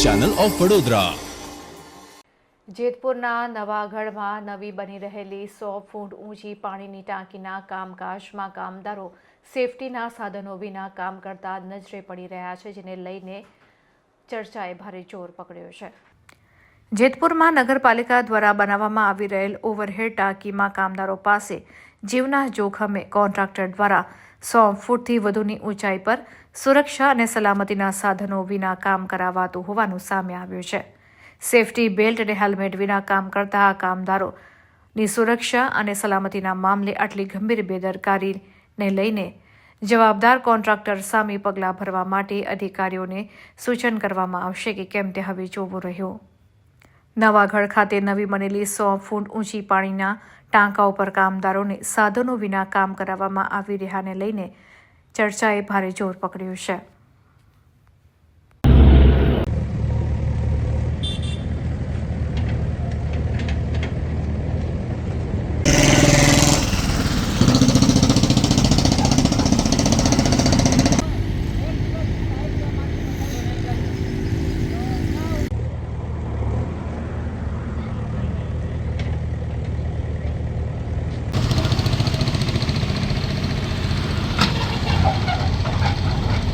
Channel of Vadodara જેતપુરના નવાગઢમાં નવી બની રહેલી સો ફૂટ ઊંચી પાણીની ટાંકીના કામકાજમાં કામદારો સેફટીના સાધનો વિના કામ કરતા નજરે પડી રહ્યા છે, જેને લઈને ચર્ચાએ ભારે જોર પકડ્યો છે. જેતપુરમાં નગરપાલિકા દ્વારા બનાવવામાં આવી રહેલ ઓવરહેડ ટાંકીમાં કામદારો પાસે જીવના જોખમે કોન્ટ્રાક્ટર દ્વારા સો ફૂટથી વધુની ઊંચાઈ પર સુરક્ષા અને સલામતીના સાધનો વિના કામ કરાવાતું હોવાનું સામે આવ્યું છે. સેફટી બેલ્ટ અને હેલ્મેટ વિના કામ કરતા આ કામદારોની સુરક્ષા અને સલામતીના મામલે આટલી ગંભીર બેદરકારીને લઈને જવાબદાર કોન્ટ્રાક્ટર સામે પગલાં ભરવા માટે અધિકારીઓને સૂચન કરવામાં આવશે કે કેમ તે હવે જોવું રહ્યું. નવાગઢ ખાતે નવી બનેલી સો ફૂટ ઊંચી પાણીના ટાંકા ઉપર કામદારોને સાધનો વિના કામ કરાવવામાં આવી રહ્યાને લઈને ચર્ચાએ ભારે જોર પકડ્યું છે.